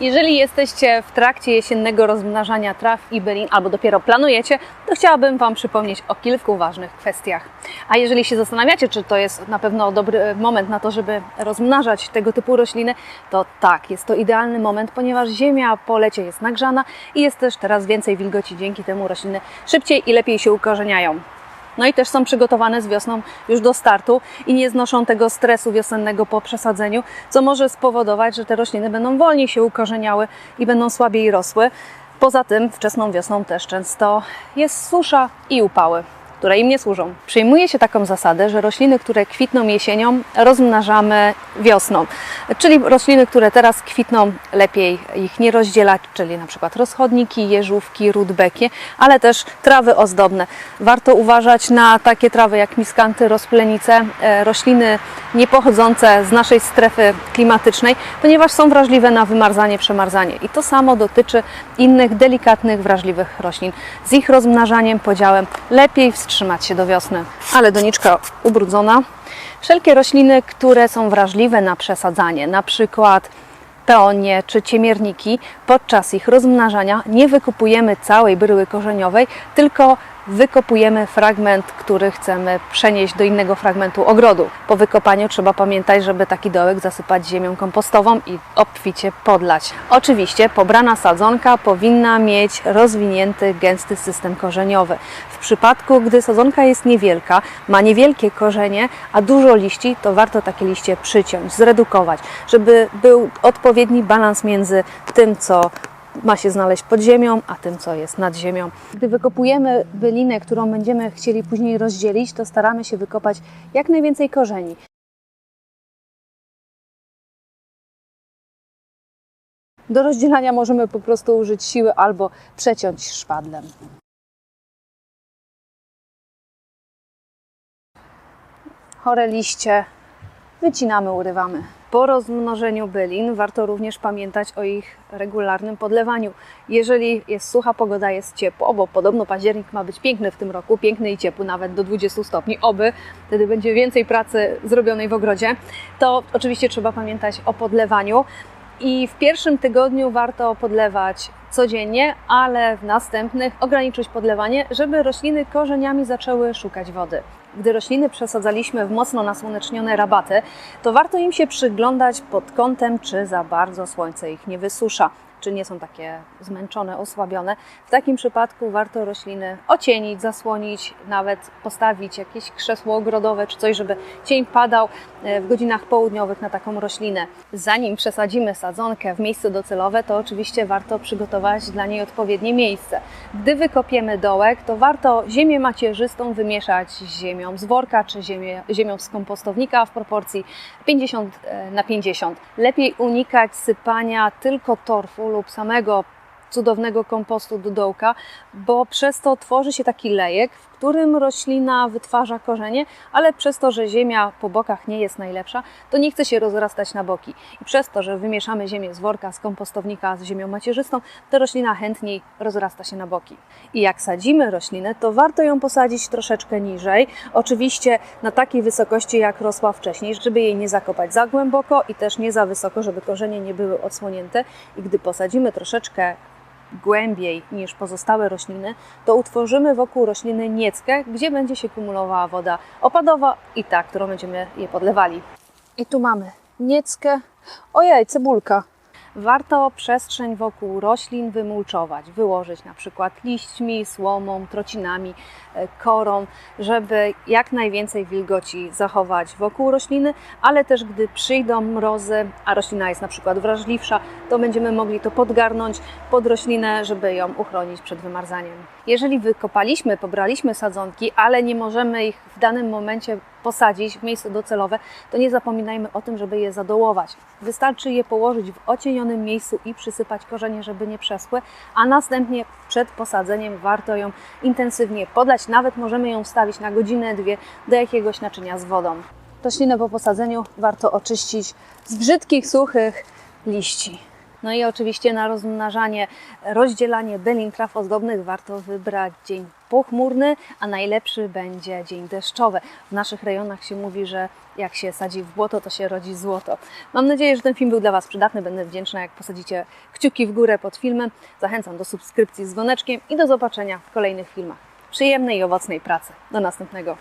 Jeżeli jesteście w trakcie jesiennego rozmnażania traw i bylin, albo dopiero planujecie, to chciałabym Wam przypomnieć o kilku ważnych kwestiach. A jeżeli się zastanawiacie, czy to jest na pewno dobry moment na to, żeby rozmnażać tego typu rośliny, to tak, jest to idealny moment, ponieważ ziemia po lecie jest nagrzana i jest też teraz więcej wilgoci, dzięki temu rośliny szybciej i lepiej się ukorzeniają. No i też są przygotowane z wiosną już do startu i nie znoszą tego stresu wiosennego po przesadzeniu, co może spowodować, że te rośliny będą wolniej się ukorzeniały i będą słabiej rosły. Poza tym wczesną wiosną też często jest susza i upały, które im nie służą. Przyjmuje się taką zasadę, że rośliny, które kwitną jesienią, rozmnażamy wiosną. Czyli rośliny, które teraz kwitną, lepiej ich nie rozdzielać, czyli na przykład rozchodniki, jeżówki, rudbeki, ale też trawy ozdobne. Warto uważać na takie trawy jak miskanty, rozplenice, rośliny niepochodzące z naszej strefy klimatycznej, ponieważ są wrażliwe na wymarzanie, przemarzanie. I to samo dotyczy innych delikatnych, wrażliwych roślin. Z ich rozmnażaniem, podziałem lepiej wstrzymać się do wiosny. Ale doniczka ubrudzona. Wszelkie rośliny, które są wrażliwe na przesadzanie, na przykład peonie czy ciemierniki, podczas ich rozmnażania nie wykupujemy całej bryły korzeniowej, tylko wykopujemy fragment, który chcemy przenieść do innego fragmentu ogrodu. Po wykopaniu trzeba pamiętać, żeby taki dołek zasypać ziemią kompostową i obficie podlać. Oczywiście pobrana sadzonka powinna mieć rozwinięty, gęsty system korzeniowy. W przypadku, gdy sadzonka jest niewielka, ma niewielkie korzenie, a dużo liści, to warto takie liście przyciąć, zredukować, żeby był odpowiedni balans między tym, co ma się znaleźć pod ziemią, a tym, co jest nad ziemią. Gdy wykopujemy bylinę, którą będziemy chcieli później rozdzielić, to staramy się wykopać jak najwięcej korzeni. Do rozdzielania możemy po prostu użyć siły albo przeciąć szpadlem. Chore liście wycinamy, urywamy. Po rozmnożeniu bylin warto również pamiętać o ich regularnym podlewaniu. Jeżeli jest sucha pogoda, jest ciepło, bo podobno październik ma być piękny w tym roku, piękny i ciepły, nawet do 20 stopni, oby wtedy będzie więcej pracy zrobionej w ogrodzie, to oczywiście trzeba pamiętać o podlewaniu. I w pierwszym tygodniu warto podlewać codziennie, ale w następnych ograniczyć podlewanie, żeby rośliny korzeniami zaczęły szukać wody. Gdy rośliny przesadzaliśmy w mocno nasłonecznione rabaty, to warto im się przyglądać pod kątem, czy za bardzo słońce ich nie wysusza, czy nie są takie zmęczone, osłabione. W takim przypadku warto rośliny ocienić, zasłonić, nawet postawić jakieś krzesło ogrodowe czy coś, żeby cień padał e, w godzinach południowych na taką roślinę. Zanim przesadzimy sadzonkę w miejsce docelowe, to oczywiście warto przygotować dla niej odpowiednie miejsce. Gdy wykopiemy dołek, to warto ziemię macierzystą wymieszać z ziemią z worka czy ziemię, ziemią z kompostownika w proporcji 50 na 50. Lepiej unikać sypania tylko torfu lub samego cudownego kompostu do dołka, bo przez to tworzy się taki lejek, którym roślina wytwarza korzenie, ale przez to, że ziemia po bokach nie jest najlepsza, to nie chce się rozrastać na boki. I przez to, że wymieszamy ziemię z worka, z kompostownika z ziemią macierzystą, to roślina chętniej rozrasta się na boki. I jak sadzimy roślinę, to warto ją posadzić troszeczkę niżej, oczywiście na takiej wysokości, jak rosła wcześniej, żeby jej nie zakopać za głęboko i też nie za wysoko, żeby korzenie nie były odsłonięte. I gdy posadzimy troszeczkę głębiej niż pozostałe rośliny, to utworzymy wokół rośliny nieckę, gdzie będzie się kumulowała woda opadowa i ta, którą będziemy je podlewali. I tu mamy nieckę. Ojej, cebulka. Warto przestrzeń wokół roślin wymulczować, wyłożyć na przykład liśćmi, słomą, trocinami, e, korą, żeby jak najwięcej wilgoci zachować wokół rośliny, ale też gdy przyjdą mrozy, a roślina jest na przykład wrażliwsza, to będziemy mogli to podgarnąć pod roślinę, żeby ją uchronić przed wymarzaniem. Jeżeli wykopaliśmy, pobraliśmy sadzonki, ale nie możemy ich w danym momencie posadzić w miejsce docelowe, to nie zapominajmy o tym, żeby je zadołować. Wystarczy je położyć w ocienionym miejscu i przysypać korzenie, żeby nie przeschły, a następnie przed posadzeniem warto ją intensywnie podlać. Nawet możemy ją wstawić na godzinę, dwie do jakiegoś naczynia z wodą. Roślinę po posadzeniu warto oczyścić z brzydkich, suchych liści. No i oczywiście na rozmnażanie, rozdzielanie bylin traw ozdobnych warto wybrać dzień pochmurny, a najlepszy będzie dzień deszczowy. W naszych rejonach się mówi, że jak się sadzi w błoto, to się rodzi złoto. Mam nadzieję, że ten film był dla Was przydatny. Będę wdzięczna, jak posadzicie kciuki w górę pod filmem. Zachęcam do subskrypcji z dzwoneczkiem i do zobaczenia w kolejnych filmach. Przyjemnej i owocnej pracy. Do następnego.